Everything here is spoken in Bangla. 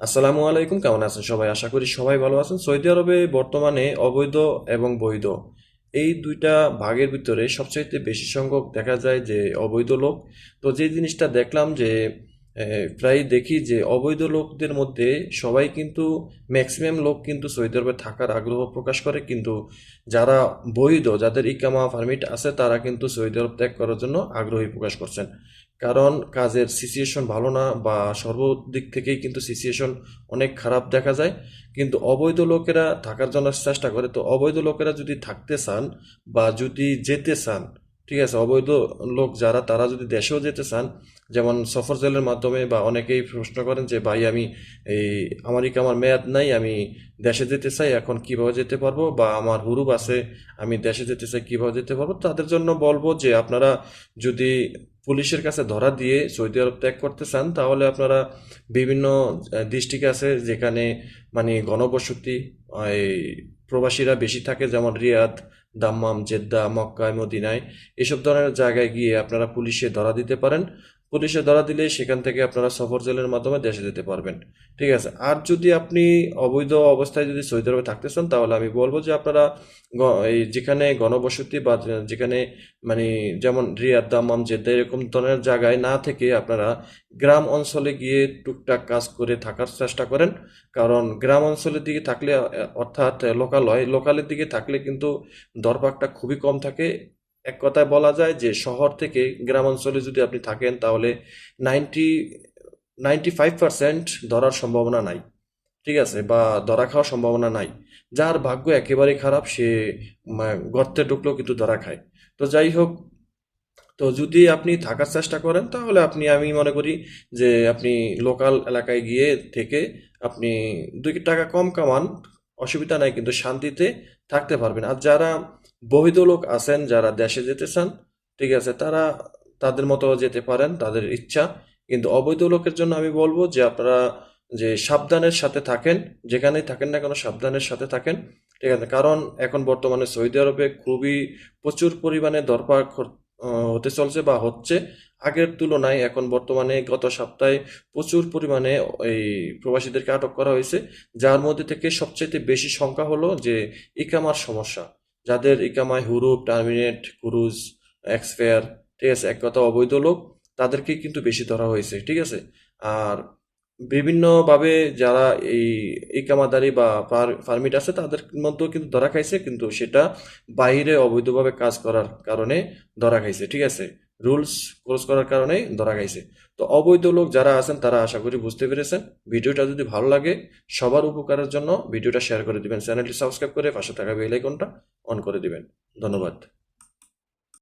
আসসালামু আলাইকুম, কেমন আছেন সবাই? আশা করি সবাই ভালো আছেন। সৌদি আরবে বর্তমানে অবৈধ এবং বৈধ। এই দুইটা ভাগের ভিতরে সবচাইতে বেশি সংখ্যক দেখা যায় যে অবৈধ লোক। তো যে জিনিসটা দেখলাম যে প্রায় দেখি যে অবৈধ লোকদের মধ্যে সবাই কিন্তু, ম্যাক্সিমাম লোক কিন্তু সৌদি আরবে থাকার আগ্রহ প্রকাশ করে। কিন্তু যারা বৈধ, যাদের ইকামা পারমিট আছে, তারা কিন্তু সৌদি আরব ত্যাগ করার জন্য আগ্রহী প্রকাশ করছেন। কারণ কাজের সিচুয়েশন ভালো না বা সর্বদিক থেকেই কিন্তু সিচুয়েশন অনেক খারাপ দেখা যায়। কিন্তু অবৈধ লোকেরা থাকার জন্য চেষ্টা করে। তো অবৈধ লোকেরা যদি থাকতে চান বা যদি যেতে চান, ঠিক আছে, অবৈধ লোক যারা, তারা যদি দেশেও যেতে চান, যেমন সফর জেলের মাধ্যমে বা অনেকেই প্রশ্ন করেন যে, ভাই, আমি এই আমার আমার মেয়াদ নাই, আমি দেশে যেতে চাই, এখন কীভাবে যেতে পারব? বা, আমার হুরুপ আছে, আমি দেশে যেতে চাই, কীভাবে যেতে পারব? তাদের জন্য বলব যে, আপনারা যদি পুলিশের কাছে ধরা দিয়ে সৌদি আরব ত্যাগ করতে চান, তাহলে আপনারা বিভিন্ন ডিস্ট্রিক্ট আছে যেখানে মানে গণবসতি প্রবাসীরা বেশি থাকে, যেমন রিয়াদ, দাম্মাম, জেদ্দা মক্কায় মদিনায়, এসব ধরনের জায়গায় গিয়ে আপনারা পুলিশে ধরা দিতে পারেন। পুলিশে ধরা দিলে সেখান থেকে আপনারা সফর জেলের মাধ্যমে দেশে যেতে পারবেন। ঠিক আছে? আর যদি আপনি অবৈধ অবস্থায় যদি সৌদি আরবে থাকতে চান, তাহলে আমি বলব যে আপনারা এই যেখানে গণবসতি বা যেখানে মানে যেমন রিয়াদ, দাম্মাম, জেদ্দা এরকম ধরনের জায়গায় না থেকে আপনারা গ্রাম অঞ্চলে গিয়ে টুকটাক কাজ করে থাকার চেষ্টা করেন। কারণ গ্রাম অঞ্চলের দিকে থাকলে, অর্থাৎ লোকালয়, লোকালের দিকে থাকলে কিন্তু দরপাকটা খুবই কম থাকে। এক কথায় বলা যায় যে শহর থেকে গ্রামাঞ্চলে যদি আপনি থাকেন, তাহলে নাইনটি নাইনটি ফাইভ পার্সেন্ট ধরার সম্ভাবনা নাই, ঠিক আছে? বা ধরা খাওয়ার সম্ভাবনা নাই। যার ভাগ্য একেবারেই খারাপ, সে গর্তে ঢুকলেও কিন্তু ধরা খায়। তো যাই হোক, তো যদি আপনি থাকার চেষ্টা করেন, তাহলে আপনি, আমি মনে করি যে আপনি লোকাল এলাকায় গিয়ে থেকে আপনি দুই টাকা কম কামান, অসুবিধা নাই, কিন্তু শান্তিতে থাকতে পারবেন। আর যারা বৈধ লোক আছেন যারা দেশে যেতে চান ঠিক আছে তারা তাদের মতো যেতে পারেন তাদের ইচ্ছা। কিন্তু অবৈধ লোকের জন্য আমি বলব যে আপনারা যে সাবধানের সাথে থাকেন যেখানেই থাকেন না কেন সাবধানের সাথে থাকেন ঠিক আছে। কারণ এখন বর্তমানে সৌদি আরবে খুবই প্রচুর পরিমাণে আহ, হতে চলছে বা হচ্ছে। আগের তুলনায় এখন বর্তমানে গত সপ্তাহে প্রচুর পরিমাণে এই প্রবাসীদেরকে আটক করা হয়েছে যার মধ্যে থেকে সবচেয়ে বেশি সংখ্যা হলো যে ইকামার সমস্যা। যাদের ইকামায় হুরুপ টার্মিনেট, ক্রুজ, এক্সফেয়ার ঠিক আছে এক কথা অবৈধ লোক, তাদেরকে কিন্তু বেশি ধরা হয়েছে, ঠিক আছে? আর বিভিন্নভাবে যারা এই ইকামাদারি বা ফার্মিট আছে, তাদের মধ্যেও কিন্তু ধরা খাইছে, কিন্তু সেটা বাইরে অবৈধভাবে কাজ করার কারণে ধরা খাইছে, ঠিক আছে? রুলস ক্রস করার কারণেই ধরা গেছে তো অবৈধ লোক যারা আছেন, তারা আশা করি বুঝতে পেরেছেন। ভিডিওটা যদি ভালো লাগে, সবার উপকারের জন্য ভিডিওটা শেয়ার করে দিবেন। চ্যানেলটি সাবস্ক্রাইব করে পাশে থাকা বেল আইকনটা অন করে দিবেন। ধন্যবাদ।